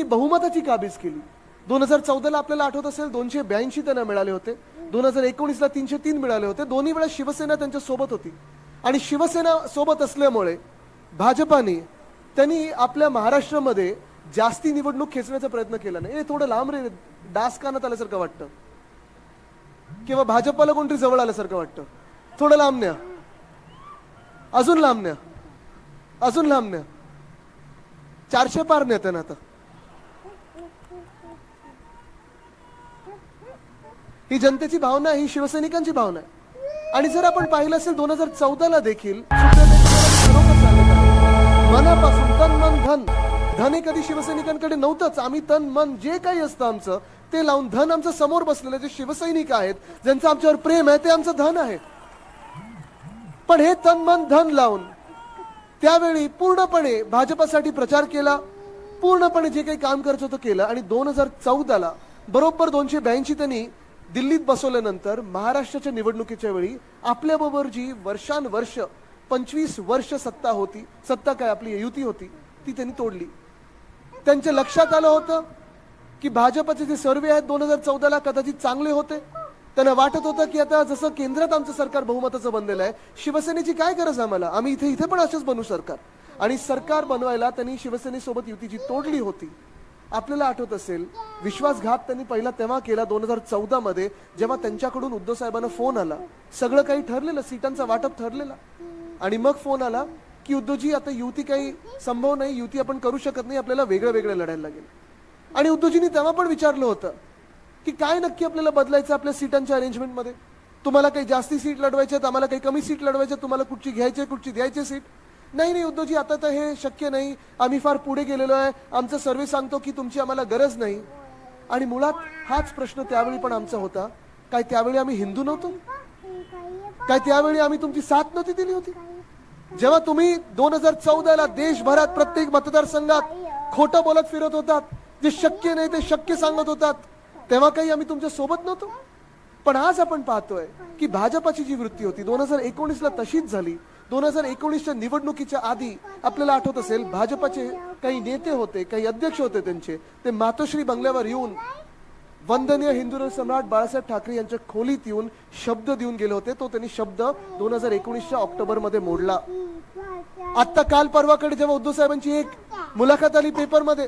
त्यांनी बहुमताची काबीज केली. दोन हजार चौदाला आपल्याला आठवत असेल दोनशे ब्याऐंशी त्यांना मिळाले होते. दोन हजार एकोणीसला तीनशे तीन मिळाले होते. दोन्ही वेळा शिवसेना त्यांच्यासोबत होती. आणि शिवसेना सोबत असल्यामुळे भाजपाने त्यांनी आपल्या महाराष्ट्रामध्ये जास्ती निवडणूक खेचण्याचा प्रयत्न केला नाही. हे थोडं लांब रे डास कानात आल्यासारखं वाटतं. किंवा भाजपाला कोणतरी जवळ आल्यासारखं वाटतं. थोडं लांब न्या. अजून लांब न्या. अजून लांब न्या. चारशे पार नेते ना आता. ही जनतेची भावना ही शिवसैनिकांची भावना आहे. आणि जर आपण पाहिलं असेल दोन हजार चौदाला देखील मनापासून तन मन धन. धन हे कधी शिवसैनिकांकडे नव्हतंच. आम्ही तन मन जे काही असतं आमचं ते लावून धन आमचं समोर बसलेलं जे शिवसैनिक आहेत ज्यांचं आमच्यावर प्रेम आहे ते आमचं धन आहे. पण हे तन मन धन लावून त्यावेळी पूर्णपणे भाजपासाठी प्रचार केला पूर्णपणे जे काही काम करायचं होतं केलं आणि दोन हजार चौदाला बरोबर दोनशे ब्याऐंशी त्यांनी दिल्लीत बसवल्यानंतर महाराष्ट्राच्या निवडणुकीच्या वेळी आपल्याबरोबर जी वर्षानुवर्ष पंचवीस वर्ष सत्ता होती सत्ता काय आपली युती होती ती त्यांनी तोडली. त्यांच्या लक्षात आलं होतं की भाजपचे जे सर्वे आहेत दोन हजार चौदाला कदाचित चांगले होते. त्यांना वाटत होतं की आता जसं केंद्रात आमचं सरकार बहुमताचं बनलेलं आहे शिवसेनेची काय गरज आम्हाला? आम्ही इथे इथे पण असेच बनू सरकार. आणि सरकार बनवायला त्यांनी शिवसेनेसोबत युती जी तोडली होती. आपल्याला आठवत असेल विश्वासघात त्यांनी पहिला तेव्हा केला दोन हजार चौदा मध्ये जेव्हा त्यांच्याकडून उद्धव साहेबांना फोन आला. सगळं काही ठरलेलं सीटांचा वाटप ठरलेला. आणि मग फोन आला की उद्धवजी आता युती काही संभव नाही युती आपण करू शकत नाही आपल्याला वेगळं वेगळं लढायला लागेल. आणि उद्धवजींनी तेव्हा पण विचारलं होतं की काय नक्की आपल्याला बदलायचं आपल्या सीटांच्या अरेंजमेंटमध्ये तुम्हाला काही जास्ती सीट लढवायच्या आहेत आम्हाला काही कमी सीट लढवायच्या तुम्हाला कुठची घ्यायची आहे, कुठची द्यायची सीट? नाही नाही उद्धवजी आता तर हे शक्य नाही. आम्ही फार पुढे गेलेलो आहे. आमचं सर्वे सांगतो की तुमची आम्हाला गरज नाही. आणि मुळात हाच प्रश्न त्यावेळी पण आमचा होता. काय त्यावेळी आम्ही हिंदू नव्हतो? काय त्यावेळी आम्ही तुमची साथ नव्हती दिली होती? जेव्हा तुम्ही दोन हजार चौदाला देशभरात प्रत्येक मतदारसंघात खोटं बोलत फिरत होतात जे शक्य नाही ते शक्य सांगत होतात तेव्हा काही आम्ही तुमच्यासोबत नव्हतो? पण आज आपण पाहतोय की भाजपाची जी वृत्ती होती दोन हजार एकोणीसला तशीच झाली. दोन हजार एकोणीसच्या निवडणुकीच्या आधी आपल्याला आठवत असेल भाजपाचे काही नेते होते काही अध्यक्ष होते त्यांचे. ते मातोश्री बंगल्यावर येऊन वंदनीय हिंदू सम्राट बाळासाहेब ठाकरे यांच्या खोलीत येऊन शब्द देऊन गेले होते. तो त्यांनी शब्द दोन हजार एकोणीसच्या ऑक्टोबरमध्ये मोडला. आता काल परवाकडे जेव्हा उद्धव साहेबांची एक मुलाखत आली पेपरमध्ये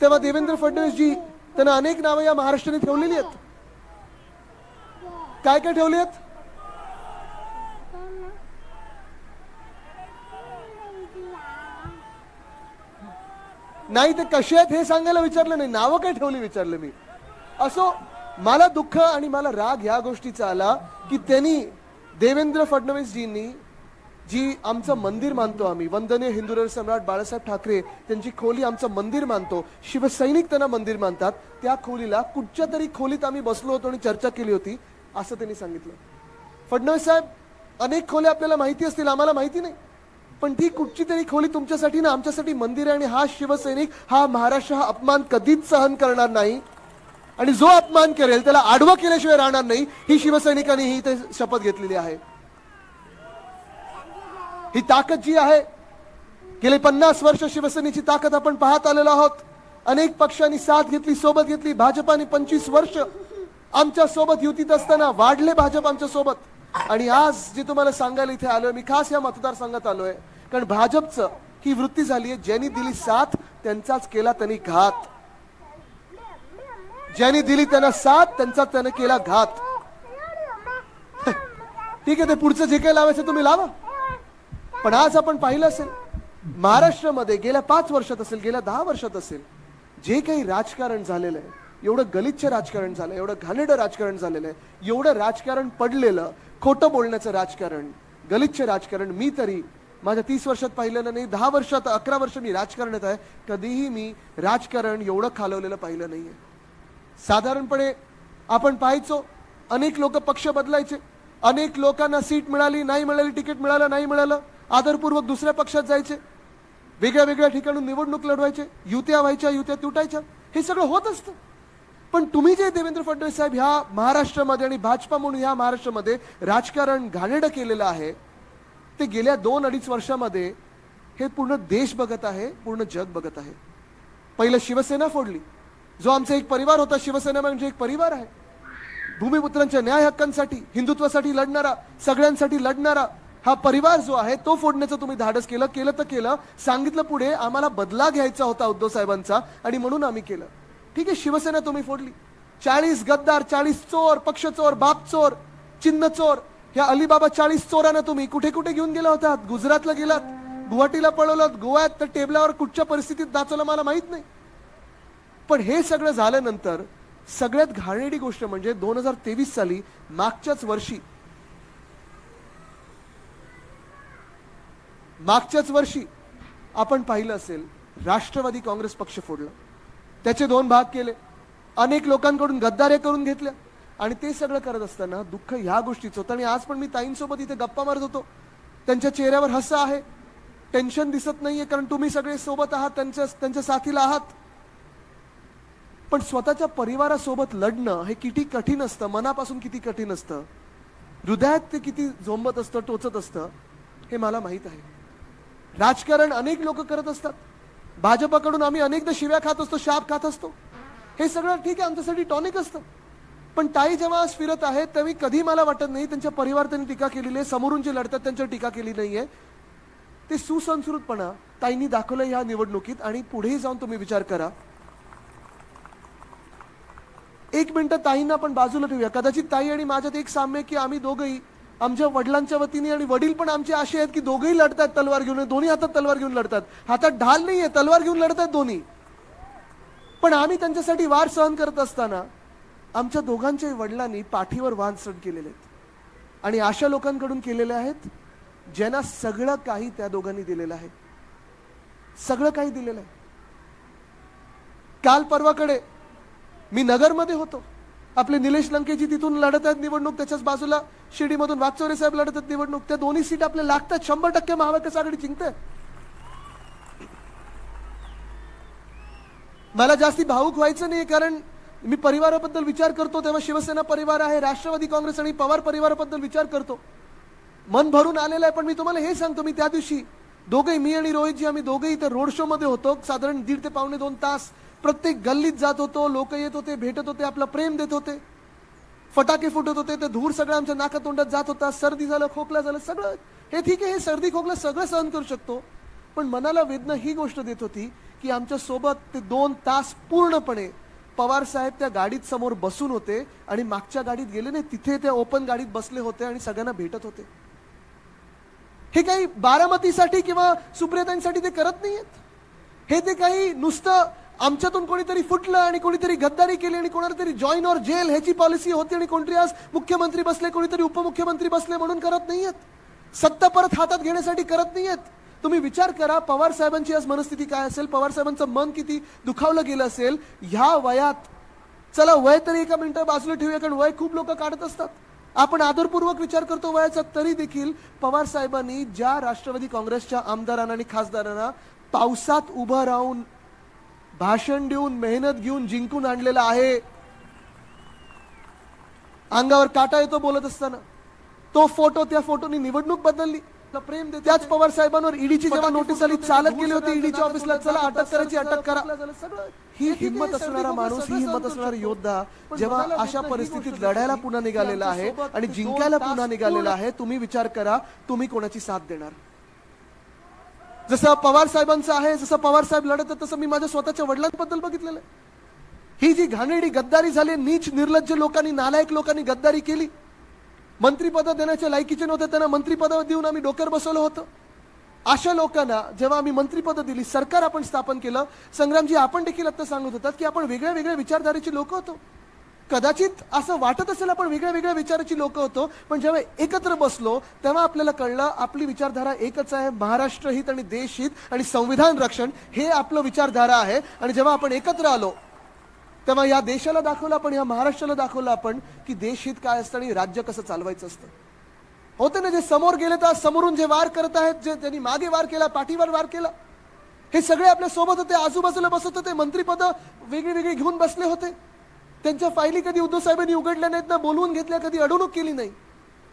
तेव्हा देवेंद्र फडणवीसजी त्यांना अनेक नावं या महाराष्ट्राने ठेवलेली आहेत. काय काय ठेवली आहेत? नाही ते कसे आहेत हे सांगायला विचारलं नाही. नावं काय ठेवली विचारलं मी. असो मला दुःख आणि मला राग ह्या गोष्टीचा आला की त्यांनी देवेंद्र फडणवीसजींनी जी आमचं मंदिर मानतो आम्ही वंदनीय हिंदू सम्राट बाळासाहेब ठाकरे त्यांची खोली आमचं मंदिर मानतो शिवसैनिक त्यांना मंदिर मानतात त्या खोलीला कुठच्या तरी खोलीत आम्ही बसलो होतो आणि चर्चा केली होती असं त्यांनी सांगितलं. फडणवीस साहेब अनेक खोल्या आपल्याला माहिती असतील आम्हाला माहिती नाही. पण ती कुठची तरी खोली तुमच्यासाठी ना आमच्यासाठी मंदिर आहे आणि हा शिवसैनिक हा महाराष्ट्र हा अपमान कधीच सहन करणार नाही. आणि जो अपमान करेल त्याला आडवं केल्याशिवाय राहणार नाही ही शिवसैनिकांनी ही इथे शपथ घेतलेली आहे. ही ताकद जी आहे गेले पन्नास वर्ष शिवसेनेची ताकद आपण पाहत आलेलो आहोत. अनेक पक्षांनी साथ घेतली सोबत घेतली भाजपाने पंचवीस वर्ष आमच्यासोबत युतीत असताना वाढले भाजप आमच्यासोबत. आणि आज जे तुम्हाला सांगायला इथे आलोय मी खास या मतदारसंघात आलोय. कारण भाजपचं ही वृत्ती झाली आहे ज्यांनी दिली साथ त्यांचाच केला त्यांनी घात. ज्यांनी दिली त्यांना साथ त्यांचा त्याने केला घात. ठीक आहे ते पुढचं जे काही लावायचं तुम्ही लावा. पण आज आपण पाहिलं असेल महाराष्ट्रामध्ये गेल्या पाच वर्षात असेल गेल्या दहा वर्षात असेल जे काही राजकारण झालेलं आहे एवढं गलिच्छ राजकारण झालं एवढं घाणेडं राजकारण झालेलं आहे एवढं राजकारण पडलेलं खोटं बोलण्याचं राजकारण गलिच्छ राजकारण मी तरी माझ्या तीस वर्षात पाहिलेलं नाही दहा वर्षात अकरा वर्ष मी राजकारणात आहे कधीही मी राजकारण एवढं खालवलेलं पाहिलं नाही आहे साधारणपणे आपण पाहायचो अनेक लोक पक्ष बदलायचे अनेक लोकांना सीट मिळाली नाही मिळाली तिकीट मिळालं नाही मिळालं आदरपूर्वक दुसऱ्या पक्षात जायचे वेगळ्या वेगळ्या ठिकाणून निवडणूक लढवायचे युत्या व्हायच्या युत्या तुटायच्या हे सगळं होत असतं. पण तुम्ही जे देवेंद्र फडणवीस साहेब ह्या महाराष्ट्रामध्ये आणि भाजपा म्हणून ह्या महाराष्ट्रामध्ये राजकारण घाणेरडं केलेलं आहे ते गेल्या दोन अडीच वर्षामध्ये हे पूर्ण देश बघत आहे पूर्ण जग बघत आहे. पहिलं शिवसेना फोडली. जो आमचा एक परिवार होता शिवसेना म्हणजे एक परिवार आहे. भूमिपुत्रांच्या न्याय हक्कांसाठी हिंदुत्वासाठी लढणारा सगळ्यांसाठी लढणारा हा परिवार जो आहे तो फोडण्याचं तुम्ही धाडस केलं केलं तर केलं. सांगितलं पुढे आम्हाला बदला घ्यायचा होता उद्धव साहेबांचा आणि म्हणून आम्ही केलं. ठीक आहे शिवसेना तुम्ही फोडली. चाळीस गद्दार चाळीस चोर पक्ष चोर बाप चोर चिन्ह चोर ह्या अलिबाबा चाळीस चोरांना तुम्ही कुठे कुठे घेऊन गेला होतात गुजरातला गेलात गुवाहाटीला पळवलं गोव्यात तर टेबलावर कुठच्या परिस्थितीत दाचवलं मला माहीत नाही. पण हे सगळं झाल्यानंतर सगळ्यात घाणेरडी गोष्ट म्हणजे दोन हजार तेवीस साली मागच्याच वर्षी मागच्याच वर्षी आपण पाहिलं असेल राष्ट्रवादी काँग्रेस पक्ष फोडला. त्याचे दोन भाग केले. अनेक लोकांकडून गद्दारे करून घेतल्या आणि ते सगळं करत असताना दुःख ह्या गोष्टीचं होतं. आणि आज पण मी ताईंसोबत इथे गप्पा मारत होतो. त्यांच्या चेहऱ्यावर हसं आहे. टेन्शन दिसत नाहीये कारण तुम्ही सगळे सोबत आहात त्यांच्या त्यांच्या साथीला आहात. पण स्वतःच्या परिवारासोबत लढणं हे किती कठीण असतं. मनापासून किती कठीण असतं. हृदयात ते किती झोंबत असतं टोचत असतं हे मला माहीत आहे. राजकारण अनेक लोक करत असतात. भाजपकडून आम्ही अनेकदा शिव्या खात असतो शाप खात असतो. हे सगळं ठीक आहे आमच्यासाठी टॉनिक असतं. पण ताई जेव्हा आज फिरत आहेत तेव्हा कधी मला वाटत नाही त्यांच्या परिवार त्यांनी टीका केलेली आहे समोरून जे लढतात त्यांच्यावर टीका केली नाहीये. ते सुसंस्कृतपणा ताईंनी दाखवलं ह्या निवडणुकीत आणि पुढेही जाऊन तुम्ही विचार करा. एक मिनिटं ताईंना आपण बाजूला ठेवूया. कदाचित ताई आणि माझ्यात एक साम्य की आम्ही दोघंही आमच्या वडिलांच्या वतीने आणि वडील पण आमचे असे आहेत की दोघेही लढतात तलवार घेऊन दोन्ही हातात तलवार घेऊन लढतात. हातात ढाल नाहीये तलवार घेऊन लढतात दोन्ही. पण आम्ही त्यांच्यासाठी वार सहन करत असताना आमच्या दोघांच्या वडिलांनी पाठीवर वाहन सण केलेले आहेत. आणि अशा लोकांकडून केलेले आहेत ज्यांना सगळं काही त्या दोघांनी दिलेलं आहे. सगळं काही दिलेलं आहे. काल परवाकडे मी नगरमध्ये होतो. आपले निलेश लंकेजी तिथून लढत आहेत निवडणूक त्याच्याच बाजूला शिर्डीमधून वागचौरे साहेब लढत आहेत निवडणूक. त्या दोन्ही सीट आपल्या लागतात. शंभर टक्के महाविकास आघाडी जिंकते. मला जास्ती भाऊक व्हायचं नाही कारण मी परिवाराबद्दल विचार करतो तेव्हा शिवसेना परिवार आहे राष्ट्रवादी काँग्रेस आणि पवार परिवाराबद्दल विचार करतो. मन भरून आलेलं आहे पण मी तुम्हाला हे सांगतो मी त्या दिवशी दोघेही मी आणि रोहितजी आम्ही दोघेही इथे रोड शो मध्ये होतो. साधारण दीड ते पावणे दोन तास प्रत्येक गल्लीत जात होतो लोक येत होते भेटत होते आपलं प्रेम देत होते. फटाके फुटत होते ते धूर सगळं आमच्या नाकातोंडात जात होता सर्दी झालं खोकला झालं सगळं. हे ठीक आहे हे सर्दी खोकला सगळं सहन करू शकतो. पण मनाला वेदना ही गोष्ट देत होती की आमच्यासोबत ते दोन तास पूर्णपणे पवार साहेब त्या गाडीत समोर बसून होते आणि मागच्या गाडीत गेले नाही तिथे त्या ओपन गाडीत बसले होते आणि सगळ्यांना भेटत होते. हे काही बारामतीसाठी किंवा सुप्रियतांसाठी ते करत नाहीयेत. हे ते काही नुसतं आमच्यातून कोणीतरी फुटलं आणि कोणीतरी गद्दारी केली आणि कोणाला तरी जॉईन और जेल ह्याची पॉलिसी होती आणि कोणतरी आज मुख्यमंत्री बसले कोणीतरी उपमुख्यमंत्री बसले म्हणून करत नाहीयेत. सत्ता परत हातात घेण्यासाठी करत नाहीयेत. तुम्ही विचार करा पवार साहेबांची आज मनस्थिती काय असेल? पवार साहेबांचं मन किती दुखावलं गेलं असेल? ह्या वयात चला वय तरी एका मिनिटं बाजूला ठेवूया कारण वय खूप लोक काढत असतात. आपण आदरपूर्वक विचार करतो वयाचा तरी देखील पवार साहेबांनी ज्या राष्ट्रवादी काँग्रेसच्या आमदारांना आणि खासदारांना पावसात उभं राहून भाषण देऊन मेहनत घेऊन जिंकून आणलेला आहे. अंगावर काटा येतो बोलत असताना. तो फोटो त्या फोटोनी निवडणूक बदलली. प्रेम. त्याच पवार साहेबांवर ईडीची जेव्हा नोटीस आली चालत गेली होती ईडीच्या ऑफिसला चला अटक करायची अटक करा. ही हिंमत असणारा माणूस ही हिंमत असणारा योद्धा जेव्हा अशा परिस्थितीत लढायला पुन्हा निघालेला आहे आणि जिंकायला पुन्हा निघालेला आहे तुम्ही विचार करा तुम्ही कोणाची साथ देणार? जसं पवार साहेबांचं आहे जसं पवार साहेब लढत आहेत, तसं मी माझ्या स्वतःच्या वडिलांबद्दल बघितलेलं आहे. ही जी घाणेरडी गद्दारी झाली नीच निर्लज्ज लोकांनी नालायक लोकांनी गद्दारी केली. मंत्रीपद देण्याच्या लायकीचे नव्हते त्यांना मंत्रीपद देऊन आम्ही डोक्यावर बसवलं होतं. अशा लोकांना जेव्हा आम्ही मंत्रीपद दिली सरकार आपण स्थापन केलं संग्रामजी आपण देखील आता सांगत होतात की आपण वेगळ्या वेगळ्या विचारधारेचे लोक होतो. कदाचित असं वाटत असेल आपण वेगळ्या वेगळ्या विचाराची लोक होतो पण जेव्हा एकत्र बसलो तेव्हा आपल्याला कळलं आपली विचारधारा एकच आहे महाराष्ट्र हित आणि देश हित आणि संविधान रक्षण हे आपलं विचारधारा आहे. आणि जेव्हा आपण एकत्र आलो तेव्हा या देशाला दाखवलं आपण या महाराष्ट्राला दाखवलं आपण की देश हित काय असतं आणि राज्य कसं चालवायचं असतं. होते ना जे समोर गेले तर समोरून जे वार करत आहेत जे त्यांनी मागे वार केला पाठीवर वार केला हे सगळे आपल्यासोबत होते आजूबाजूला बसत होते मंत्रीपद वेगळी वेगळी घेऊन बसले होते. त्यांच्या फायली कधी उद्धव साहेबांनी उघडल्या नाहीत ना बोलवून घेतल्या कधी अडवणूक केली नाही.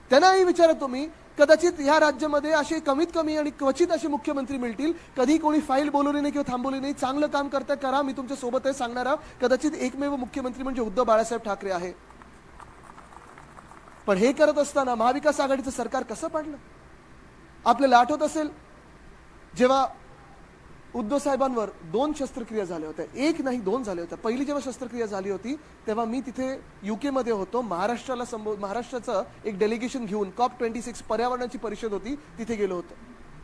त्यांनाही विचारा तुम्ही कदाचित ह्या राज्यामध्ये असे कमीत कमी आणि क्वचित असे मुख्यमंत्री मिळतील. कधी कोणी फाईल बोलवली नाही किंवा थांबवली नाही. चांगलं काम करता करा मी तुमच्यासोबत आहे सांगणारा कदाचित एकमेव मुख्यमंत्री म्हणजे उद्धव बाळासाहेब ठाकरे आहे. पण हे करत असताना महाविकास आघाडीचं सरकार कसं पाडलं? आपल्याला आठवत असेल जेव्हा उद्धव साहेबांवर दोन शस्त्रक्रिया झाल्या होत्या. एक नाही दोन झाल्या होत्या. पहिली जेव्हा शस्त्रक्रिया झाली होती तेव्हा मी तिथे युकेमध्ये होतो. महाराष्ट्राला संबो महाराष्ट्राचं एक डेलिगेशन घेऊन कॉप ट्वेंटी सिक्स पर्यावरणाची परिषद होती तिथे गेलो होतो.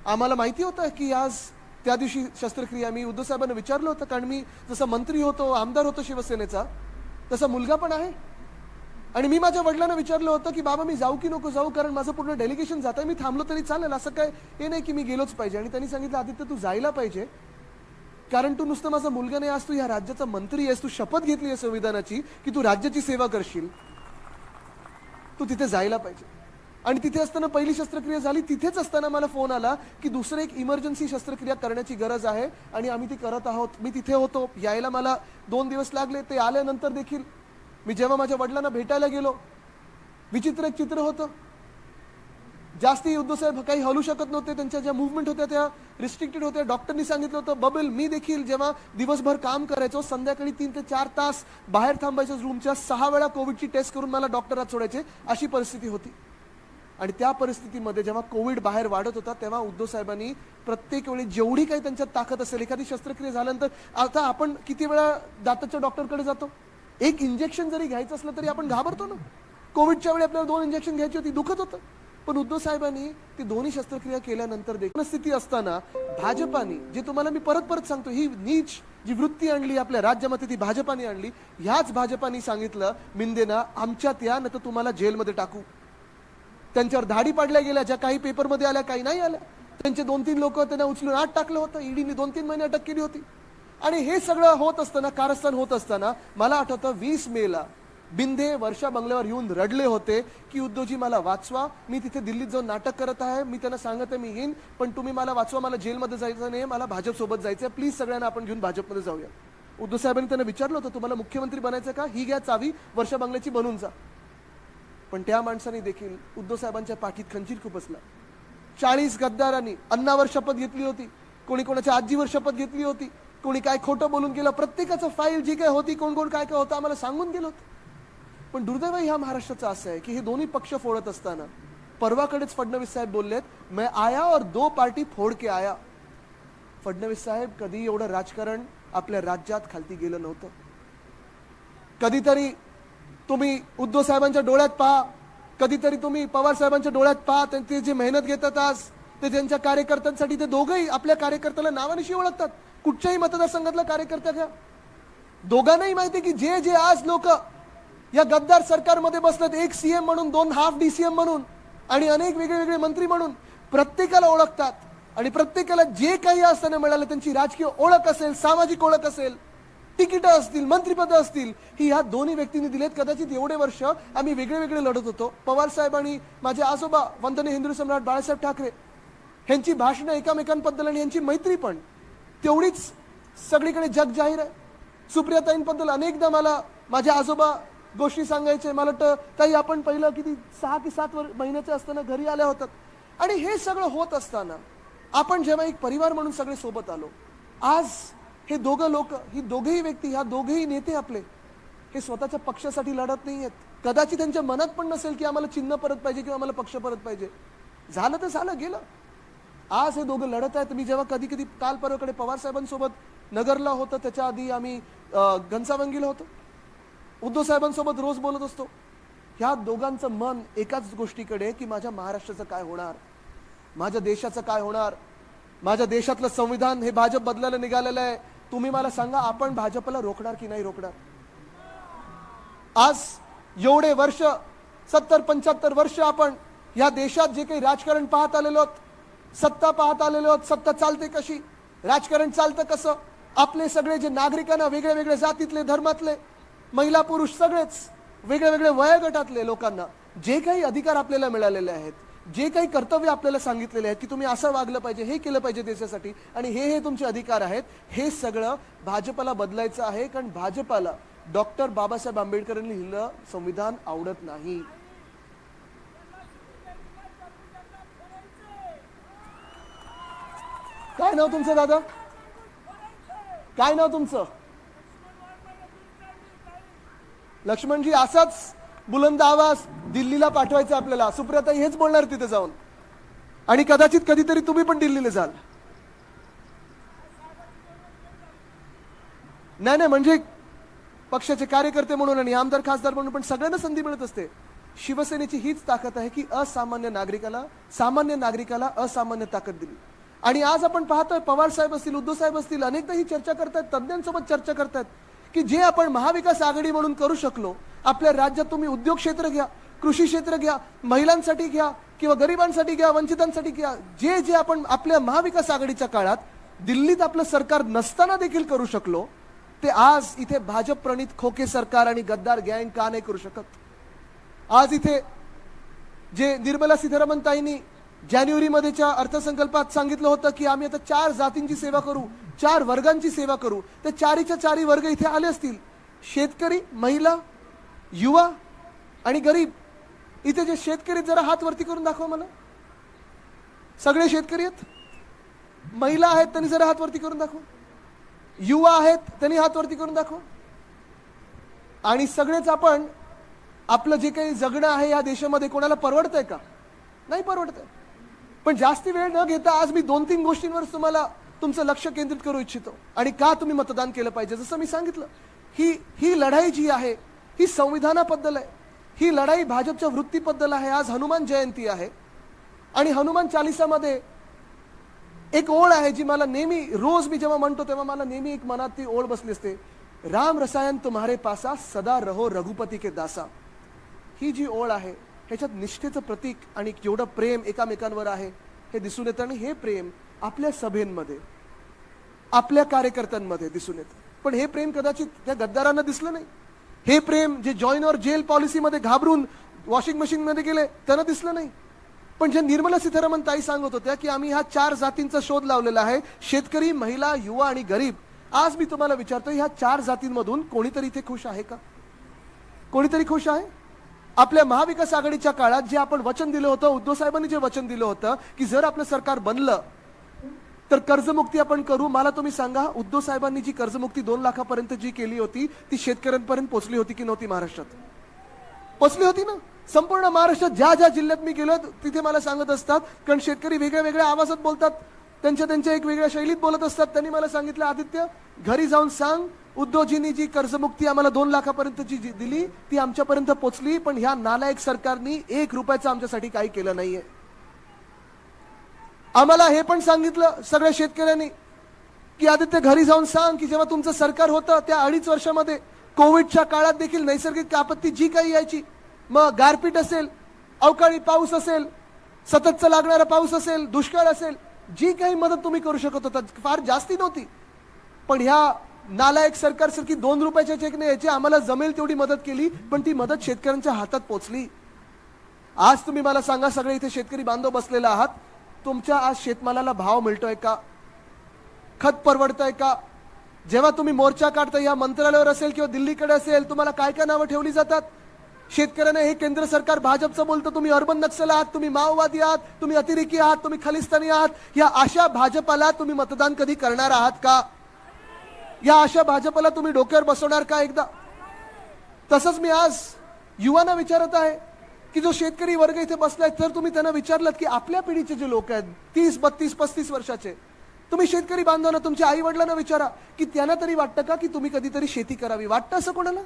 आम्हाला माहिती होतं की आज त्या दिवशी शस्त्रक्रिया मी उद्धव साहेबांना विचारलं होतं कारण मी जसं मंत्री होतो आमदार होतो शिवसेनेचा तसा मुलगा पण आहे. आणि मी माझ्या वडिलांना विचारलं होतं की बाबा मी जाऊ की नको जाऊ? कारण माझं पूर्ण डेलिगेशन जात आहे मी थांबलो तरी चालेल. असं काय हे नाही की मी गेलोच पाहिजे. आणि त्यांनी सांगितलं आदित्य तू जायला पाहिजे. कारण तू नुसतं माझा मुलगा नाही आज तू या राज्याचा मंत्री आहेस. तू शपथ घेतली आहे संविधानाची की तू राज्याची सेवा करशील. तू तिथे जायला पाहिजे. आणि तिथे असताना पहिली शस्त्रक्रिया झाली. तिथेच असताना मला फोन आला की दुसरं एक इमर्जन्सी शस्त्रक्रिया करण्याची गरज आहे आणि आम्ही ती करत आहोत. मी तिथे होतो. यायला मला दोन दिवस लागले. ते आल्यानंतर देखील मी जेव्हा माझ्या वडिलांना भेटायला गेलो विचित्र एक चित्र होतं. जास्ती युद्धसाहेब काही हलू शकत नव्हते त्यांच्या ज्या मुवमेंट होत्या त्या रिस्ट्रिक्टेड होत्या. डॉक्टरनी सांगितलं होतं बबल मी देखील जेव्हा दिवसभर काम करायचो संध्याकाळी तीन ते चार तास बाहेर थांबायचो रूमच्या सहा वेळा कोविडची टेस्ट करून मला डॉक्टरात सोडायचे अशी परिस्थिती होती. आणि त्या परिस्थितीमध्ये जेव्हा कोविड बाहेर वाढत होता तेव्हा उद्धव साहेबांनी प्रत्येक वेळी जेवढी काही त्यांच्यात ताकद असेल एखादी शस्त्रक्रिया झाल्यानंतर आता आपण किती वेळा दाताच्या डॉक्टरकडे जातो? एक इंजेक्शन जरी घ्यायचं असलं तरी आपण घाबरतो ना. कोविडच्या वेळी आपल्याला दोन इंजेक्शन घ्यायची होती दुखत होतं. पण उद्धव साहेबांनी ती दोन्ही शस्त्रक्रिया केल्यानंतर देखील स्थिती असताना भाजपाने जे तुम्हाला मी परत परत सांगतो ही नीच जी वृत्ती आणली आपल्या राज्यामध्ये ती भाजपाने आणली. ह्याच भाजपाने सांगितलं मिंदेना आमच्यात या न तर तुम्हाला जेलमध्ये टाकू. त्यांच्यावर धाडी पाडल्या गेल्या ज्या काही पेपरमध्ये आल्या काही नाही आल्या. त्यांचे दोन तीन लोक त्यांना उचलून आत टाकलं होतं. ईडीने दोन तीन महिने अटक केली होती. आणि हे सगळं होत असताना कारस्थान होत असताना मला आठवतं वीस मेला बिंदे वर्षा बंगल्यावर येऊन रडले होते की उद्धवजी मला वाचवा मी तिथे दिल्लीत जाऊन नाटक करत आहे मी त्यांना सांगत आहे मी येईन पण तुम्ही मला वाचवा मला जेलमध्ये जायचं नाही मला भाजपसोबत जायचं आहे प्लीज सगळ्यांना आपण घेऊन भाजपमध्ये जाऊया. उद्धव साहेबांनी त्यांना विचारलं होतं तुम्हाला मुख्यमंत्री बनायचं का? ही घ्या चावी वर्षा बंगल्याची बनून जा. पण त्या माणसाने देखील उद्धव साहेबांच्या पाठीत खंजीर खुपसला चाळीस गद्दारांनी अन्नावर शपथ घेतली होती. कोणी कोणाच्या आजीवर शपथ घेतली होती. कोणी काय खोटं बोलून गेलं प्रत्येकाचं फाईल जी काय होती कोण कोण काय काय होतं आम्हाला सांगून गेलं होतं. पण दुर्दैव ह्या महाराष्ट्राचं असं आहे की हे दोन्ही पक्ष फोडत असताना परवाकडेच फडणवीस साहेब बोललेत मैं आया और दो पार्टी फोड के आया. फडणवीस साहेब कधी एवढं राजकारण आपल्या राज्यात खालती गेलं नव्हतं. कधीतरी तुम्ही उद्धव साहेबांच्या डोळ्यात पहा कधीतरी तुम्ही पवार साहेबांच्या डोळ्यात पहा त्यांची जी मेहनत घेतात आज ते त्यांच्या कार्यकर्त्यांसाठी ते दोघंही आपल्या कार्यकर्त्याला नावानिशी ओळखतात. कुठच्याही मतदारसंघातला कार्यकर्ता घ्या दोघांनाही माहिती की जे जे आज लोक या गद्दार सरकारमध्ये बसलेत एक सीएम म्हणून दोन हाफ डीसीएम म्हणून आणि अनेक वेगळे वेगळे मंत्री म्हणून प्रत्येकाला ओळखतात. आणि प्रत्येकाला जे काही असताना मिळालं त्यांची राजकीय ओळख असेल सामाजिक ओळख असेल तिकीट असतील मंत्रिपद असतील ही ह्या दोन्ही व्यक्तींनी दिलेत. कदाचित एवढे वर्ष आम्ही वेगळे वेगळे लढत होतो. पवार साहेब आणि माझे आजोबा वंदने हिंदू सम्राट बाळासाहेब ठाकरे ह्यांची भाषणं एकामेकांबद्दल आणि यांची मैत्री पण तेवढीच सगळीकडे जग जाहीर आहे. सुप्रियाताईंबद्दल अनेकदा मला माझ्या आजोबा गोष्टी सांगायचे मला वाटतं ताई आपण पहिलं किती सहा की सात वर महिन्याचे असताना घरी आल्या होतात. आणि हे सगळं होत असताना आपण जेव्हा एक परिवार म्हणून सगळे सोबत आलो आज हे दोघं लोक ही दोघेही व्यक्ती ह्या दोघेही नेते आपले हे स्वतःच्या पक्षासाठी लढत नाही आहेत. कदाचित त्यांच्या मनात पण नसेल की आम्हाला चिन्ह परत पाहिजे किंवा आम्हाला पक्ष परत पाहिजे. झालं तर झालं गेलं. आज हे दोघं लढत आहेत. मी जेव्हा कधी कधी काल परवाकडे पवार साहेबांसोबत नगरला होतं त्याच्या आधी आम्ही घनसावंगीला होतो. उद्धव साहेबांसोबत रोज बोलत असतो. ह्या दोघांचं मन एकाच गोष्टीकडे की माझ्या महाराष्ट्राचं काय होणार? माझ्या देशाचं काय होणार? माझ्या देशातलं संविधान हे भाजप बदलायला निघालेलं आहे. तुम्ही मला सांगा आपण भाजपला रोखणार की नाही रोखणार? आज एवढे वर्ष सत्तर पंच्याहत्तर वर्ष आपण या देशात जे काही राजकारण पाहत आलेलो आहोत सत्ता पाहत आलेलो आहोत सत्ता चालते कशी? राजकारण चालतं कसं? आपले सगळे जे नागरिकांना वेगळे वेगळे जातीतले धर्मातले महिला पुरुष सगळेच वेगळे वेगळे वयोगटातले लोकांना जे काही अधिकार आपल्याला मिळालेले आहेत जे काही कर्तव्य आपल्याला सांगितलेले आहेत की तुम्ही असं वागलं पाहिजे हे केलं पाहिजे देशासाठी आणि हे हे तुमचे अधिकार आहेत हे सगळं भाजपला बदलायचं आहे. कारण भाजपाला डॉक्टर बाबासाहेब आंबेडकरांनी लिहिलं संविधान आवडत नाही. काय नाव तुमचं दादा? काय नाव तुमचं? लक्ष्मणजी असाच बुलंद आवाज दिल्लीला पाठवायचा आपल्याला. सुप्रियाता हेच बोलणार तिथे जाऊन. आणि कदाचित कधीतरी तुम्ही पण दिल्लीला जाल. नाही नाही म्हणजे पक्षाचे कार्यकर्ते म्हणून आणि आमदार खासदार म्हणून पण सगळ्यांना संधी मिळत असते. शिवसेनेची हीच ताकद आहे की असामान्य नागरिकाला सामान्य नागरिकाला असामान्य ताकद दिली. आणि आज आपण पाहतोय पवार साहेब असतील उद्धव साहेब असतील अनेकदा ही चर्चा करतायत तज्ज्ञांसोबत चर्चा करतायत की जे आपण महाविकास आघाडी म्हणून करू शकलो आपल्या राज्यात तुम्ही उद्योग क्षेत्र घ्या कृषी क्षेत्र घ्या महिलांसाठी घ्या किंवा गरिबांसाठी घ्या वंचितांसाठी घ्या जे जे आपण आपल्या महाविकास आघाडीच्या काळात दिल्लीत आपलं सरकार नसताना देखील करू शकलो ते आज इथे भाजप प्रणित खोके सरकार आणि गद्दार गँग का नाही करू शकत? आज इथे जे निर्मला सीतारामन ताईंनी जानेवारीमध्येच्या अर्थसंकल्पात सांगितलं होतं की आम्ही आता चार जातींची सेवा करू चार वर्गांची सेवा करू. ते चारीच्या चारी वर्ग इथे आले असतील. शेतकरी महिला युवा आणि गरीब. इथे जे शेतकरी जरा हात वरती करून दाखवा मला. सगळे शेतकरी आहेत? महिला आहेत त्यांनी जरा हात वरती करून दाखवा. युवा आहेत त्यांनी हात वरती करून दाखवा. आणि सगळेच आपण आपलं जे काही जगणं आहे या देशामध्ये कोणाला परवडतंय का? नाही परवडतंय. पण जास्ती वेळ न घेता आज मी दोन तीन गोष्टींवर तुम्हाला तुमचं लक्ष केंद्रित करू इच्छितो. आणि का तुम्ही मतदान केलं पाहिजे? जसं मी सांगितलं ही ही लढाई जी आहे ही संविधानाबद्दल आहे. ही लढाई भाजपच्या वृत्तीबद्दल आहे. आज हनुमान जयंती आहे. आणि हनुमान चालिसामध्ये एक ओळ आहे जी मला नेहमी रोज मी जेव्हा म्हणतो तेव्हा मला नेहमी एक मनात ती ओळ बसली असते. राम रसायन तुम्हारे पासा सदा रहो रघुपती के दासा. ही जी ओळ आहे ह्याच्यात निष्ठेचं प्रतीक आणि जेवढं प्रेम एकामेकांवर आहे हे दिसून येतं. आणि हे प्रेम आपल्या सभेंमध्ये आपल्या कार्यकर्त्यांमध्ये दिसून येतं. पण हे प्रेम कदाचित त्या गद्दारांना दिसलं नाही. हे प्रेम जे जॉईन और जेल पॉलिसीमध्ये घाबरून वॉशिंग मशीनमध्ये गेले त्यांना दिसलं नाही. पण जे निर्मला सीतारामन ताई सांगत होत्या की आम्ही ह्या चार जातींचा शोध लावलेला आहे शेतकरी महिला युवा आणि गरीब. आज मी तुम्हाला विचारतो ह्या चार जातींमधून कोणीतरी इथे खुश आहे का? कोणीतरी खुश आहे? आपल्या महाविकास आघाडीच्या काळात जे आपण वचन दिलं होतं उद्धव साहेबांनी जे वचन दिलं होतं की जर आपलं सरकार बनलं तर कर्जमुक्ती आपण करू. मला तुम्ही सांगा उद्धव साहेबांनी जी कर्जमुक्ती दोन लाखापर्यंत जी केली होती ती शेतकऱ्यांपर्यंत पोहोचली होती की नव्हती महाराष्ट्रात? पोचली होती ना. संपूर्ण महाराष्ट्रात ज्या ज्या जिल्ह्यात मी गेलो तिथे मला सांगत असतात कारण शेतकरी वेगळ्या वेगळ्या आवाजात बोलतात त्यांच्या त्यांच्या एक वेगळ्या शैलीत बोलत असतात. त्यांनी मला सांगितलं आदित्य घरी जाऊन सांग उद्योजींनी जी कर्जमुक्ती आम्हाला दोन लाखापर्यंतची जी जी दिली ती आमच्यापर्यंत पोचली पण ह्या नालायक सरकारनी एक रुपयाचं आमच्यासाठी काही केलं नाहीये. आम्हाला हे पण सांगितलं सगळ्या शेतकऱ्यांनी की आदित्य घरी जाऊन सांग की जेव्हा तुमचं सरकार होतं त्या अडीच वर्षामध्ये कोविडच्या काळात देखील नैसर्गिक आपत्ती जी काही यायची मग गारपीट असेल अवकाळी पाऊस असेल सततचा लागणारा पाऊस असेल दुष्काळ असेल जी काही मदत तुम्ही करू शकत होता फार जास्ती नव्हती. पण ह्या नालायक सरकारसारखी दोन रुपयाच्या चेकने याची आम्हाला जमेल तेवढी मदत केली पण ती मदत शेतकऱ्यांच्या हातात पोचली. आज तुम्ही मला सांगा सगळे इथे शेतकरी बांधव बसलेला आहात. तुमच्या आज शेतमालाला भाव मिळतोय का? खत परवडतंय का? जेव्हा तुम्ही मोर्चा काढता या मंत्रालयावर असेल किंवा दिल्लीकडे असेल तुम्हाला काय काय नावं ठेवली जातात? शेतकऱ्यांना हे केंद्र सरकार भाजपचं बोलतं तुम्ही अर्बन नक्सल आहात तुम्ही माओवादी आहात तुम्ही अतिरेकी आहात तुम्ही खलिस्तानी आहात. या अशा भाजपाला तुम्ही मतदान कधी करणार आहात का? या अशा भाजपला तुम्ही डोक्यावर बसवणार का एकदा? तसंच मी आज युवांना विचारत आहे की जो शेतकरी वर्ग इथे बसलाय तर तुम्ही त्यांना विचारलं की आपल्या पिढीचे जे लोक आहेत तीस बत्तीस पस्तीस वर्षाचे तुम्ही शेतकरी बांधवांना तुमच्या आई वडिलांना विचारा की त्यांना तरी वाटतं का की तुम्ही कधीतरी शेती करावी? वाटतं असं कोणाला?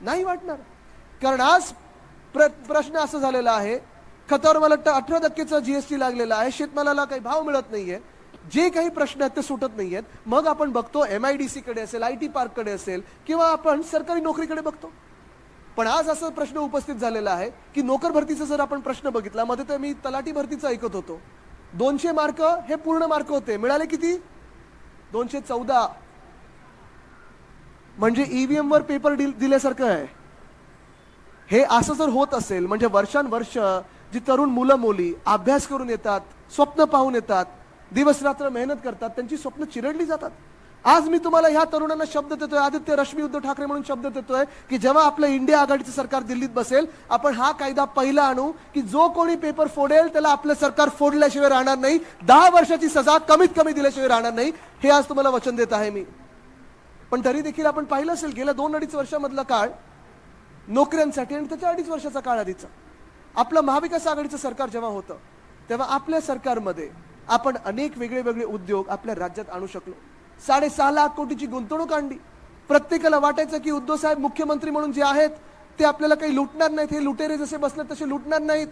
नाही वाटणार. कारण आज प्र प्रश्न असं झालेला आहे खतावर मला वाटतं अठरा टक्केचा जीएसटी लागलेला आहे शेतमालाला काही भाव मिळत नाहीये. जे काही प्रश्न आहेत ते सुटत नाही आहेत मग आपण बघतो एम आय डी सी कडे असेल आय टी पार्ककडे असेल किंवा आपण सरकारी नोकरीकडे बघतो. पण आज असा प्रश्न उपस्थित झालेला आहे की नोकर भरतीचा जर आपण प्रश्न बघितला मध्ये तर मी तलाठी भरतीचं ऐकत होतो. दोनशे मार्क हे पूर्ण मार्क होते. मिळाले किती? दोनशे चौदा. म्हणजे ईव्हीएम वर पेपर दिल्यासारखं आहे. हे असं जर होत असेल म्हणजे वर्षानुवर्ष जी तरुण मुलं मुली अभ्यास करून येतात स्वप्न पाहून येतात दिवसरात्र मेहनत करतात त्यांची स्वप्न चिरडली जातात. आज मी तुम्हाला ह्या तरुणांना शब्द देतोय आदित्य रश्मी उद्धव ठाकरे म्हणून शब्द देतोय की जेव्हा आपलं इंडिया आघाडीचं सरकार दिल्लीत बसेल आपण हा कायदा पहिला आणू की जो कोणी पेपर फोडेल त्याला आपलं सरकार फोडल्याशिवाय राहणार नाही दहा वर्षाची सजा कमीत कमी दिल्याशिवाय राहणार नाही हे आज तुम्हाला वचन देत आहे मी. पण तरी देखील आपण पाहिलं असेल गेल्या दोन अडीच वर्षामधला काळ नोकऱ्यांसाठी आणि त्याच्या अडीच वर्षाचा काळ आधीचा. आपलं महाविकास आघाडीचं सरकार जेव्हा होतं तेव्हा आपल्या सरकारमध्ये आपण अनेक वेगळे वेगळे उद्योग आपल्या राज्यात आणू शकलो. साडेसहा लाख कोटीची गुंतवणूक आणली. प्रत्येकाला वाटायचं की उद्धव साहेब मुख्यमंत्री म्हणून जे आहेत ते आपल्याला काही लुटणार नाहीत. हे लुटेरे जसे बसले तसे लुटणार नाहीत.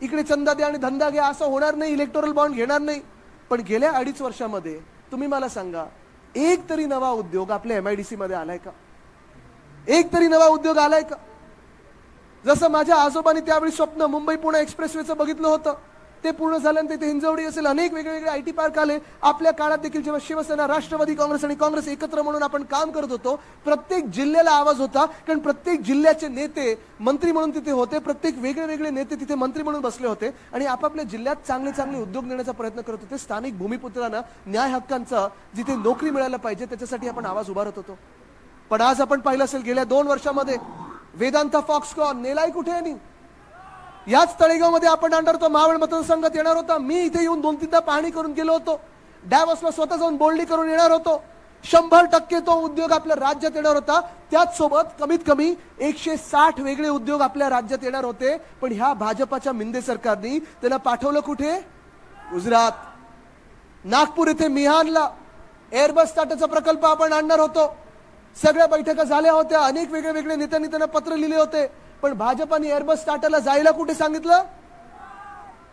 इकडे चंदा द्या आणि धंदा घ्या असं होणार नाही. इलेक्टोरल बॉन्ड घेणार नाही. पण गेल्या अडीच वर्षामध्ये तुम्ही मला सांगा एक तरी नवा उद्योग आपल्या एम आय डी सी मध्ये आलाय का? एक तरी नवा उद्योग आलाय का? जसं माझ्या आजोबांनी त्यावेळी स्वप्न मुंबई पुणे एक्सप्रेसवेचं बघितलं होतं. ते पूर्ण झाल्यानंतर इथे हिंजवडी असेल अनेक वेगवेगळे आय टी पार्क आले. आपल्या काळात देखील जेव्हा शिवसेना राष्ट्रवादी काँग्रेस आणि काँग्रेस एकत्र म्हणून आपण काम करत होतो प्रत्येक जिल्ह्याला आवाज होता कारण प्रत्येक जिल्ह्याचे नेते मंत्री म्हणून तिथे होते प्रत्येक वेगळे वेगळे नेते तिथे मंत्री म्हणून बसले होते आणि आपापल्या जिल्ह्यात चांगले चांगले उद्योग नेण्याचा प्रयत्न करत होते. स्थानिक भूमिपुत्रांना न्याय हक्कांचा जिथे नोकरी मिळायला पाहिजे त्याच्यासाठी आपण आवाज उभारत होतो. पण आज आपण पाहिलं असेल गेल्या दोन वर्षामध्ये वेदांता फॉक्सकॉन नेलाय कुठे आणि याच तळेगावमध्ये आपण आणणार महावेळ मतदारसंघात येणार होता. मी इथे येऊन दोन तीनदा पाहणी करून गेलो होतो. डॅवसला स्वतः जाऊन बोलणी करून येणार होतो. शंभर टक्के तो उद्योग आपल्या राज्यात येणार होता. त्याचसोबत कमीत कमी एकशे साठ वेगळे उद्योग आपल्या राज्यात येणार होते. पण ह्या भाजपाच्या मिंदे सरकारनी त्यांना पाठवलं कुठे? गुजरात. नागपूर येथे मिहानला. एअरबस टाटाचा प्रकल्प आपण आणणार होतो. सगळ्या बैठका झाल्या होत्या. अनेक वेगळे वेगळे नेत्यांनी त्यांना पत्र लिहिले होते. पण भाजपाने एअरबस टाटाला जायला कुठे सांगितलं?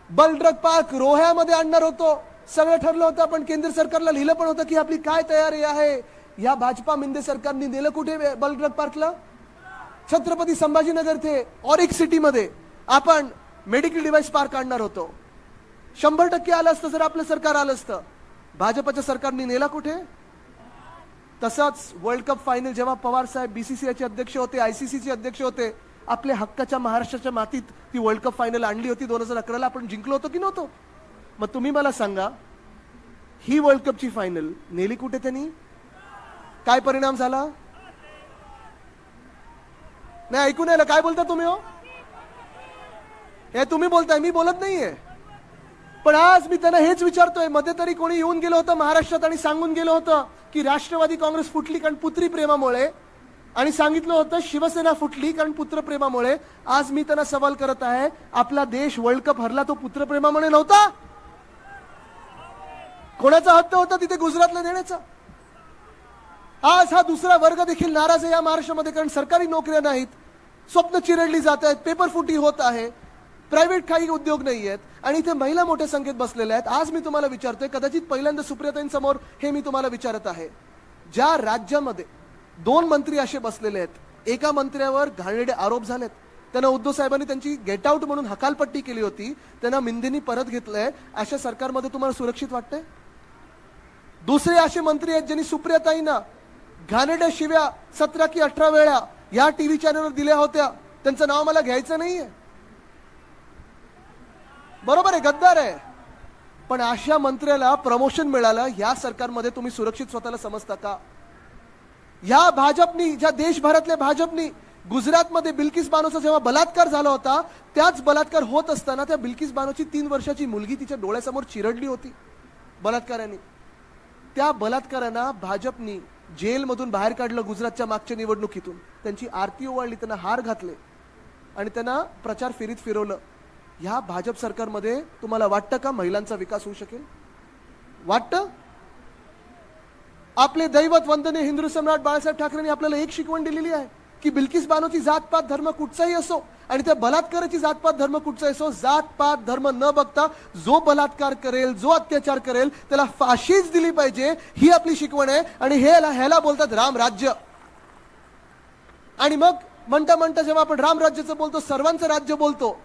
बलड्रग पार्क रोह्यामध्ये आणणार होतो. सगळं ठरलं होतं पण केंद्र सरकारला लिहिलं पण होतं की आपली काय तयारी आहे? या भाजपा मिंदे सरकारने नेलं कुठे बलड्रग पार्कला? छत्रपती संभाजीनगर ते ऑरिक सिटीमध्ये आपण मेडिकल डिव्हाइस पार्क आणणार होतो. शंभर टक्के आलं असतं जर आपलं सरकार आलं असतं. भाजपाच्या सरकारने नेला कुठे? तसंच वर्ल्ड कप फायनल जेव्हा पवार साहेब बीसीसीआयचे अध्यक्ष होते आयसीसीचे अध्यक्ष होते आपल्या हक्काच्या महाराष्ट्राच्या मातीत ती वर्ल्ड कप फायनल आणली होती दोन हजार अकराला. आपण जिंकलो होतो की नव्हतो? मग तुम्ही मला सांगा ही वर्ल्ड कपची फायनल नेली कुठे त्यांनी? काय परिणाम झाला? नाही ऐकून यायला काय बोलता तुम्ही हो? हे तुम्ही बोलताय मी बोलत नाहीये. पण आज मी त्यांना हेच विचारतोयमध्ये तरी कोणी येऊन गेलं होतं महाराष्ट्रात आणि सांगून गेलं होतं की राष्ट्रवादी काँग्रेस फुटली कारण पुत्री प्रेमामुळे. आणि सांगितलं होतं शिवसेना फुटली कारण पुत्रप्रेमामुळे. आज मी त्यांना सवाल करत आहे आपला देश वर्ल्ड कप हरला तो पुत्रप्रेमामुळे नव्हता? कोणाचा हत्त होता तिथे गुजरातला देण्याचा? आज हा दुसरा वर्ग देखील नाराज आहे या महाराष्ट्रामध्ये कारण सरकारी नोकऱ्या नाहीत स्वप्न चिरडली जात आहेत पेपर फुटी होत आहे प्रायव्हेट काही उद्योग नाही आहेत आणि इथे महिला मोठ्या संख्येत बसलेल्या आहेत. आज मी तुम्हाला विचारतोय कदाचित पहिल्यांदा सुप्रियाताईंसमोर हे मी तुम्हाला विचारत आहे. ज्या राज्यामध्ये दोन मंत्री असे बसलेले आहेत. एका मंत्र्यावर घाणेरडे आरोप झालेत. त्यांना उद्धव साहेबांनी त्यांची गेट आउट म्हणून हकालपट्टी केली होती. त्यांना मिंदेनी परत घेतलंय. अशा सरकारमध्ये तुम्हाला सुरक्षित वाटतंय? दुसरे असे मंत्री आहेत ज्यांनी सुप्रियाताईंना घाणेरड्या शिव्या सतरा की अठरा वेळा या टीव्ही चॅनलवर दिल्या होत्या. त्यांचं नाव मला घ्यायचं नाहीये. बरोबर आहे गद्दार आहे. पण अशा मंत्र्याला प्रमोशन मिळालं या सरकारमध्ये तुम्ही सुरक्षित स्वतःला समजता का? ह्या भाजपनी ज्या देशभरातल्या भाजपनी गुजरातमध्ये बिल्किस बानोचा जेव्हा बलात्कार झाला होता त्याच बलात्कार होत असताना त्या बिल्किस बानोची तीन वर्षाची मुलगी तिच्या डोळ्यासमोर चिरडली होती बलात्काराने. त्या बलात्कारांना भाजपनी जेलमधून बाहेर काढलं गुजरातच्या मागच्या निवडणुकीतून. त्यांची आरती ओवाळली त्यांना हार घातले आणि त्यांना प्रचार फेरीत फिरवलं. ह्या भाजप सरकारमध्ये तुम्हाला वाटतं का महिलांचा विकास होऊ शकेल? वाटतं? आपले दैवत वंदने हिंदू सम्राट बाळासाहेब ठाकरेंनी आपल्याला एक शिकवण दिलेली आहे की बिल्किस बानोची जातपात धर्म कुठचाही असो आणि त्या बलात्काराची जातपात धर्म कुठचाही असो जातपात धर्म न बघता जो बलात्कार करेल जो अत्याचार करेल त्याला फाशीच दिली पाहिजे ही आपली शिकवण आहे. आणि हे ह्याला बोलतात राम राज्य. आणि मग म्हणता म्हणता जेव्हा आपण राम राज्याचं बोलतो सर्वांचं राज्य बोलतो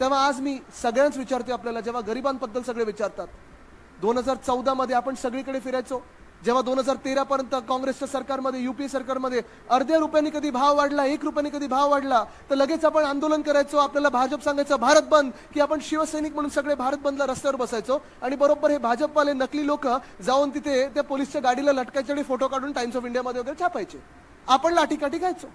तेव्हा आज मी सगळ्यांच विचारते आपल्याला जेव्हा गरिबांबद्दल सगळे विचारतात. दोन हजार चौदा मध्ये आपण सगळीकडे फिरायचो. जेव्हा दोन हजार तेरा पर्यंत काँग्रेसच्या सरकारमध्ये युपीए सरकारमध्ये अर्ध्या रुपयांनी कधी भाव वाढला एक रुपयाने कधी भाव वाढला तर लगेच आपण आंदोलन करायचो आपल्याला भाजप सांगायचं भारत बंद की आपण शिवसैनिक म्हणून सगळे भारत बंदला रस्त्यावर बसायचो. आणि बरोबर हे भाजपवाले नकली लोक जाऊन तिथे त्या पोलिसच्या गाडीला लटकायचे आणि फोटो काढून टाइम्स ऑफ इंडियामध्ये वगैरे छापायचे. आपण लाठीकाठी घ्यायचो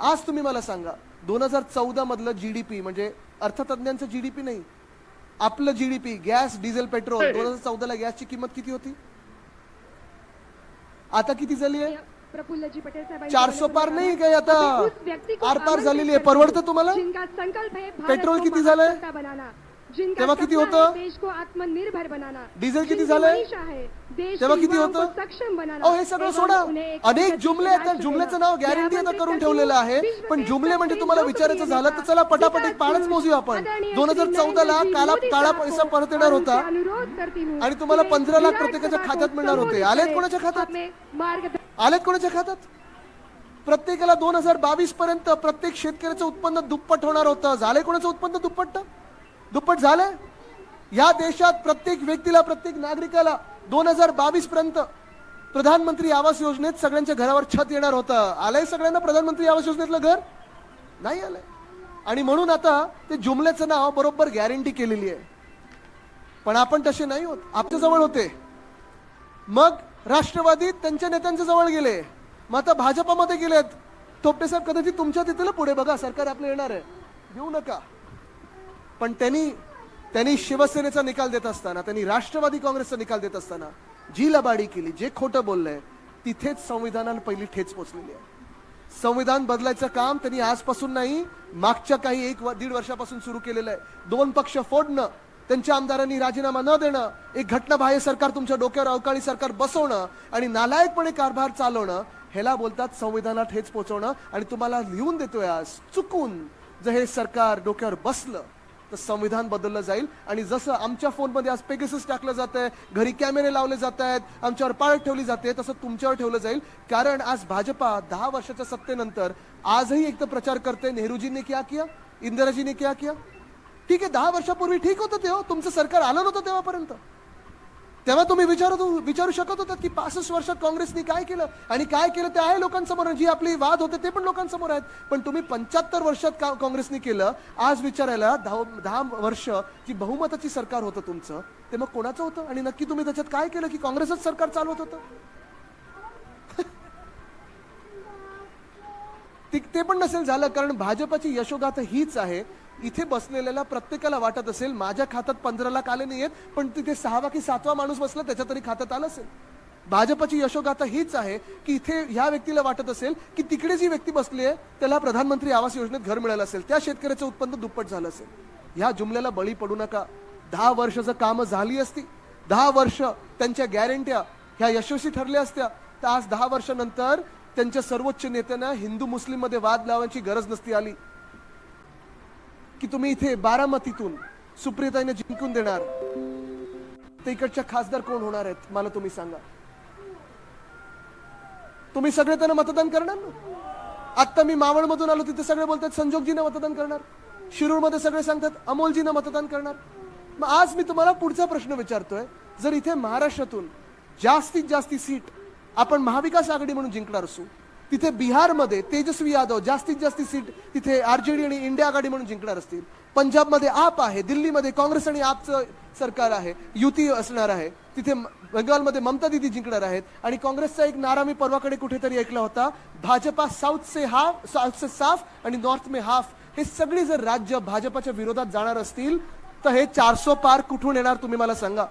आज तुम्ही मला सांगा दोन हजार चौदा मधलं जीडीपी म्हणजे अर्थतज्ञांचं जीडीपी नाही आपलं जीडीपी गॅस डिझेल पेट्रोल दोन हजार चौदाला गॅसची किंमत किती होती? आता किती झाली आहे? प्रफुल्लजी पटेल साहेबांनी चारशे पार नाही. काय आता? आरपार झालेली आहे. परवडतं तुम्हाला? पेट्रोल किती झालंय? तेव्हा किती होतं? देश को आत्मनिर्भर बनाना डिझेल किती झालंय? तेव्हा किती होतं? सक्षम बनाना हे सगळं सोडा अनेक जुमले आहेत जुमल्याचं. नाव गॅरंटी आता करून ठेवलेलं आहे पण जुमले म्हणजे तुम्हाला विचारायचं झालं तर चला पटापट एक पाळच मोजूया आपण दोन हजार चौदाला नरेंद्रजी काला काळा पैसा परत येणार होता आणि तुम्हाला 15 लाख प्रत्येकाच्या खात्यात मिळणार होते. आलेत कोणाच्या खात्यात? आलेत कोणाच्या खात्यात प्रत्येकाला दोन हजार बावीस पर्यंत प्रत्येक शेतकऱ्याचं उत्पन्न दुप्पट होणार होतं झालंय कोणाचं उत्पन्न दुप्पट दुप्पट झालंय या देशात प्रत्येक व्यक्तीला प्रत्येक नागरिकाला दोन हजार बावीस पर्यंत प्रधानमंत्री आवास योजनेत सगळ्यांच्या घरावर छत येणार होतं. आलंय सगळ्यांना प्रधानमंत्री आवास योजनेतलं घर? नाही आलंय. आणि म्हणून आता ते जुमल्याचं नाव बरोबर गॅरंटी केलेली आहे. पण आपण तसे नाही होत. आपल्या जवळ होते. मग राष्ट्रवादी त्यांच्या नेत्यांच्या जवळ गेले. मग आता भाजपामध्ये गेलेत. थोपटे साहेब कदाचित तुमच्या तिथलं पुढे बघा. सरकार आपलं येणार आहे. देऊ नका. पण त्यांनी त्यांनी शिवसेनेचा निकाल देत असताना त्यांनी राष्ट्रवादी काँग्रेसचा निकाल देत असताना जी लबाडी केली जे खोटं बोललंय तिथेच संविधानाला पहिली ठेच पोचलेली आहे. संविधान बदलायचं काम त्यांनी आजपासून नाही मागच्या काही एक व- दीड वर्षापासून सुरू केलेलं आहे. दोन पक्ष फोडणं त्यांच्या आमदारांनी राजीनामा न देणं एक घटनाबाह्य सरकार तुमच्या डोक्यावर अवकाळी सरकार बसवणं आणि नालायकपणे कारभार चालवणं ह्याला बोलतात संविधानात ठेच पोचवणं. आणि तुम्हाला लिहून देतोय आज चुकून जर हे सरकार डोक्यावर बसलं तर संविधान बदललं जाईल. आणि जसं आमच्या फोनमध्ये आज पेगेसस टाकलं जात आहे घरी कॅमेरे लावले जात आहेत आमच्यावर पाळत ठेवली जाते तसं तुमच्यावर ठेवलं जाईल. कारण आज भाजपा दहा वर्षाच्या सत्तेनंतर आजही एक तर प्रचार करते नेहरूजींनी क्या किया? इंदिराजीने क्या किया? ठीक आहे दहा वर्षापूर्वी ठीक होतं तेव्हा. तुमचं सरकार आलं नव्हतं तेव्हापर्यंत. तेव्हा तुम्ही विचारत हो- विचारू शकत होता की पासष्ट वर्षात काँग्रेसनी काय केलं? आणि काय केलं ते आहे लोकांसमोर. जी आपली वाद होते ते पण लोकांसमोर आहेत. पण तुम्ही पंच्याहत्तर वर्षात का- काँग्रेसनी केलं आज विचारायला दहा दहा वर्ष जी बहुमताची सरकार होतं तुमचं ते मग कोणाचं होतं? आणि नक्की तुम्ही त्याच्यात काय केलं की काँग्रेसच सरकार चालवत होतं? ते पण नसेल झालं कारण भाजपाची यशोगाथा हीच आहे. इथे बसलेल्याला प्रत्येकाला वाटत असेल माझ्या खात्यात पंधरा लाख आले नाहीयेत पण तिथे सहावा की सातवा माणूस बसला त्याच्या तरी खात्यात आलं असेल. भाजपची यशोगाथा हीच आहे की इथे ह्या व्यक्तीला वाटत असेल की तिकडे जी व्यक्ती बसली आहे त्याला प्रधानमंत्री आवास योजनेत घर मिळालं असेल त्या शेतकऱ्याचं उत्पन्न दुप्पट झालं असेल. ह्या जुमल्याला बळी पडू नका. दहा वर्षाचं कामं झाली असती. दहा वर्ष त्यांच्या गॅरंट्या ह्या यशस्वी ठरल्या असत्या. तर आज दहा वर्षानंतर त्यांच्या सर्वोच्च नेत्यांना हिंदू मुस्लिममध्ये वाद लावायची गरज नसती आली. की तुम्ही इथे बारामतीतून सुप्रियताईने जिंकून देणार. ते इकडच्या खासदार कोण होणार आहेत मला तुम्ही सांगा. तुम्ही सगळे त्यांना मतदान करणार ना? आता मी मावळमधून आलो तिथे सगळे बोलतात संजोगजीनं मतदान करणार. शिरूरमध्ये सगळे सांगतात अमोलजीनं मतदान करणार. मग आज मी तुम्हाला पुढचा प्रश्न विचारतोय जर इथे महाराष्ट्रातून जास्तीत जास्ती सीट आपण महाविकास आघाडी म्हणून जिंकणार असू तिथे बिहारमध्ये तेजस्वी यादव जास्तीत जास्त सीट तिथे आरजेडी आणि इंडिया आघाडी म्हणून जिंकणार असतील. पंजाबमध्ये आप आहे दिल्लीमध्ये काँग्रेस आणि आपचं सरकार आहे युती असणार आहे. तिथे बंगालमध्ये ममता दिदी जिंकणार आहेत आणि काँग्रेसचा एक नारा मी परवाकडे कुठेतरी ऐकला होता भाजपा साऊथ से हाफ साऊथ से साफ आणि नॉर्थ मे हाफ हे सगळी जर राज्य भाजपाच्या विरोधात जाणार असतील तर हे चारसो पार कुठून येणार तुम्ही मला सांगा.